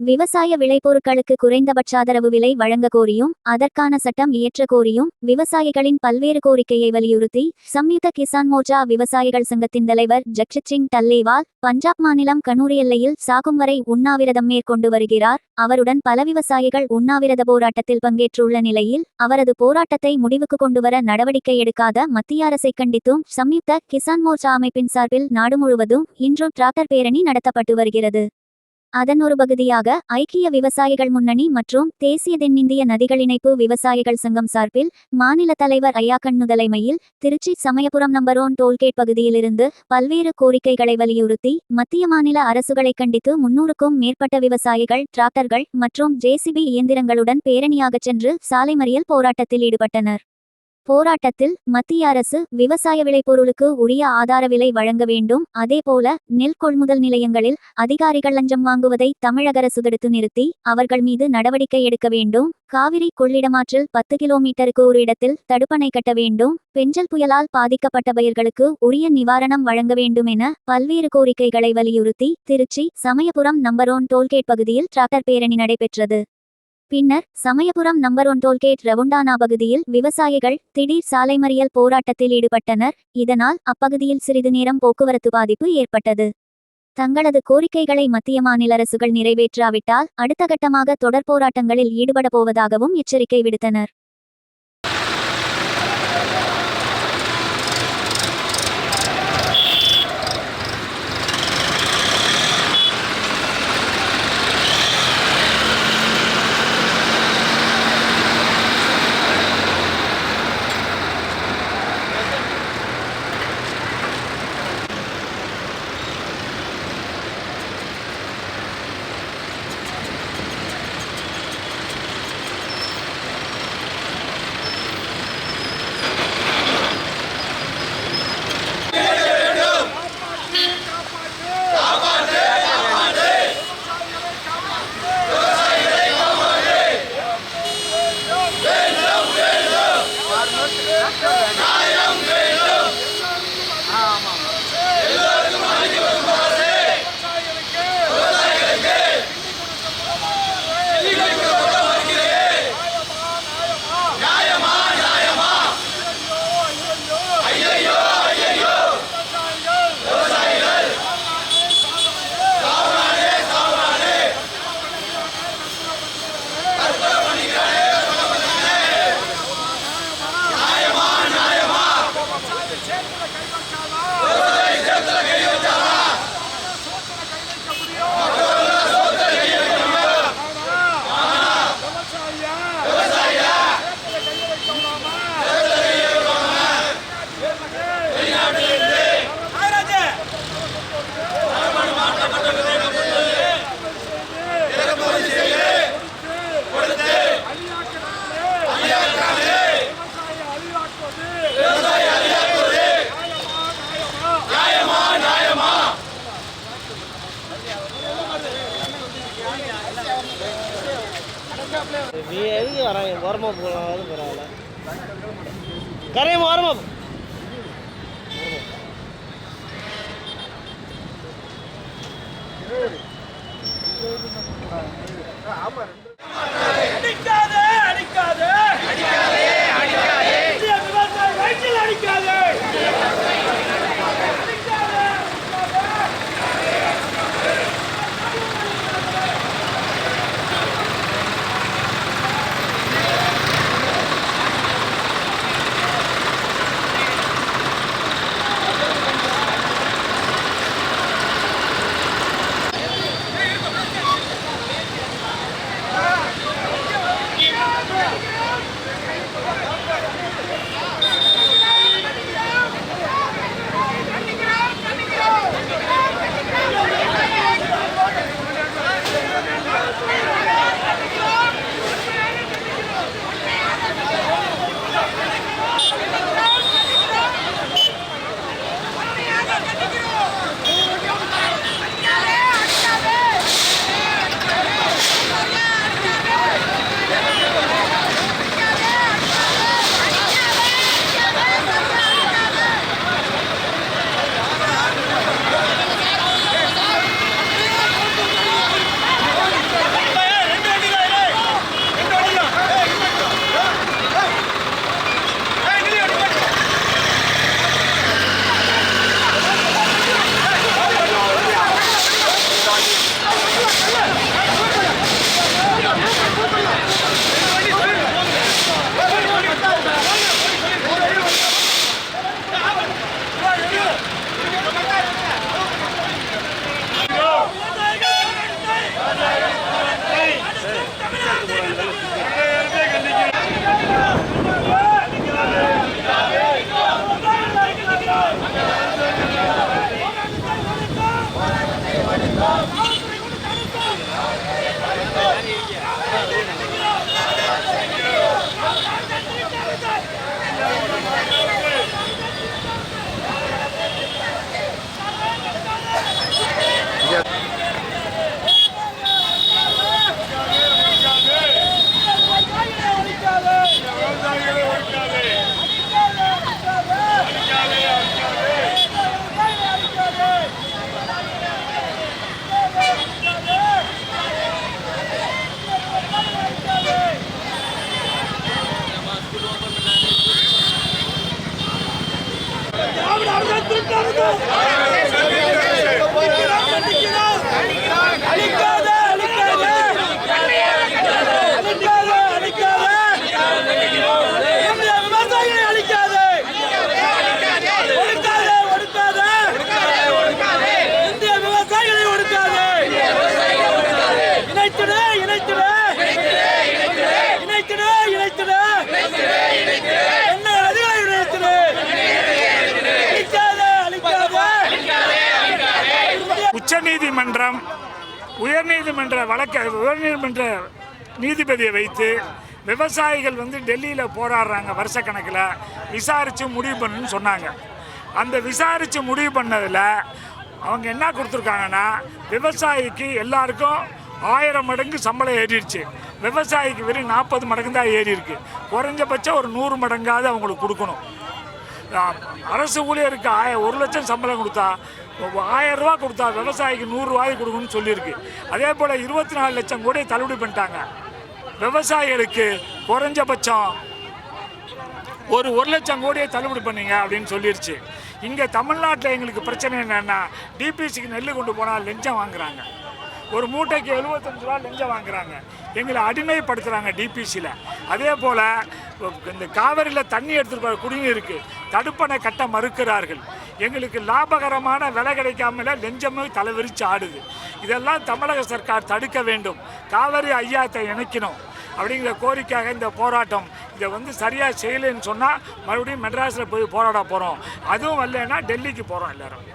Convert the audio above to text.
விவசாய விளைபொருட்களுக்கு குறைந்தபட்ச ஆதரவு விலை வழங்க கோரியும் அதற்கான சட்டம் இயற்ற கோரியும் விவசாயிகளின் பல்வேறு கோரிக்கையை வலியுறுத்தி சம்யுக்த கிசான் மோர்ச்சா விவசாயிகள் சங்கத்தின் தலைவர் ஜக்ஷித் சிங் டல்லேவால் பஞ்சாப் மாநிலம் கனூர் எல்லையில் சாகும் வரை உண்ணாவிரதம் மேற்கொண்டு வருகிறார். அவருடன் பல விவசாயிகள் உண்ணாவிரத போராட்டத்தில் பங்கேற்றுள்ள நிலையில் அவரது போராட்டத்தை முடிவுக்கு கொண்டுவர நடவடிக்கை எடுக்காத மத்திய அரசை கண்டித்தும் சம்யுக்த கிசான் மோர்ச்சா அமைப்பின் சார்பில் நாடு முழுவதும் இன்றும் டிராக்டர் பேரணி நடத்தப்பட்டு வருகிறது. அதன் ஒரு பகுதியாக ஐக்கிய விவசாயிகள் முன்னணி மற்றும் தேசிய தென்னிந்திய நதிகள் இணைப்பு விவசாயிகள் சங்கம் சார்பில் மாநில தலைவர் ஐயாக்கண்ணு தலைமையில் Tiruchi Samayapuram number one toll gate பகுதியிலிருந்து பல்வேறு கோரிக்கைகளை வலியுறுத்தி மத்திய மாநில அரசுகளை கண்டித்து முன்னூறுக்கும் மேற்பட்ட விவசாயிகள் டிராக்டர்கள் மற்றும் ஜேசிபி இயந்திரங்களுடன் பேரணியாகச் சென்று சாலை மறியல் போராட்டத்தில் ஈடுபட்டனர். போராட்டத்தில் மத்திய அரசு விவசாய விளைபொருளுக்கு உரிய ஆதார விலை வழங்க வேண்டும். அதேபோல நெல் கொள்முதல் நிலையங்களில் அதிகாரிகள் லஞ்சம் வாங்குவதை தமிழக அரசு தடுத்து நிறுத்தி அவர்கள் மீது நடவடிக்கை எடுக்க வேண்டும். காவிரி கொள்ளிடமாற்றில் பத்து கிலோமீட்டருக்கு ஒரு இடத்தில் தடுப்பணை கட்ட வேண்டும். பெஞ்சல் புயலால் பாதிக்கப்பட்ட பயிர்களுக்கு உரிய நிவாரணம் வழங்க வேண்டும் என பல்வேறு கோரிக்கைகளை வலியுறுத்தி Tiruchi Samayapuram number one toll gate பகுதியில் டிராக்டர் பேரணி நடைபெற்றது. பின்னர் Samayapuram number one toll gate ரவுண்டானா பகுதியில் விவசாயிகள் திடீர் சாலை மறியல் போராட்டத்தில் ஈடுபட்டனர். இதனால் அப்பகுதியில் சிறிது நேரம் போக்குவரத்து பாதிப்பு ஏற்பட்டது. தங்களது கோரிக்கைகளை மத்திய மாநில அரசுகள் நிறைவேற்றாவிட்டால் அடுத்த கட்டமாக தொடர் போராட்டங்களில் ஈடுபட போவதாகவும் எச்சரிக்கை விடுத்தனர். எதுக்கு வராங்க ஓரமாக போகலாம் பரவாயில்ல கரையம் ஓரமாக ஆமாம் திராவிட அரசு உயர்நீதிமன்றம் உயர்நீதிமன்ற வழக்க உயர்நீதிமன்ற நீதிபதியை வைத்து விவசாயிகள் வந்து டெல்லியில் போராடுறாங்க வருஷக்கணக்கில். விசாரித்து முடிவு பண்ணுன்னு சொன்னாங்க. அந்த விசாரித்து முடிவு பண்ணதில் அவங்க என்ன கொடுத்துருக்காங்கன்னா விவசாயிக்கு எல்லாருக்கும் ஆயிரம் மடங்கு சம்பளம் ஏறிடுச்சு. விவசாயிக்கு வெறும் நாற்பது மடங்கு தான் ஏறி இருக்கு குறைஞ்சபட்சம் ஒரு நூறு மடங்காவது அவங்களுக்கு கொடுக்கணும். அரசு ஊழியருக்கு ஆய ஒரு லட்சம் சம்பளம் கொடுத்தா ஒ- ஆயிரம் ரூபா கொடுத்தா விவசாயிக்கு நூறுரூவாய் கொடுக்கணும்னு சொல்லியிருக்கு. அதே போல் இருபத்தி நாலு லட்சம் கூட தள்ளுபடி பண்ணிட்டாங்க. விவசாயிகளுக்கு குறைஞ்சபட்சம் ஒரு ஒரு லட்சம் கோடியை தள்ளுபடி பண்ணீங்க அப்படின்னு சொல்லிருச்சு. இங்கே தமிழ்நாட்டில் எங்களுக்கு பிரச்சனை என்னென்னா டிபிசிக்கு நெல் கொண்டு போனால் லஞ்சம் வாங்குறாங்க. ஒரு மூட்டைக்கு எழுபத்தஞ்சு ரூபா லஞ்சம் வாங்குறாங்க. எங்களை அடிமைப்படுத்துகிறாங்க டிபிசியில் அதே போல் இந்த காவிரியில் தண்ணி எடுத்துகிட்டு போகிற குடிநீருக்கு தடுப்பணை கட்ட மறுக்கிறார்கள். எங்களுக்கு லாபகரமான விலை கிடைக்காமல லெஞ்சமே தலைவிரிச்சு ஆடுது. இதெல்லாம் தமிழக சர்க்கார் தடுக்க வேண்டும். காவிரி ஐயாத்தை இணைக்கணும். அப்படிங்கிற கோரிக்கையாக இந்த போராட்டம் இதை வந்து சரியாக செய்யலைன்னு சொன்னால் மறுபடியும் மெட்ராஸில் போய் போராட போகிறோம் அதுவும் வரலன்னா டெல்லிக்கு போகிறோம் எல்லாரும்.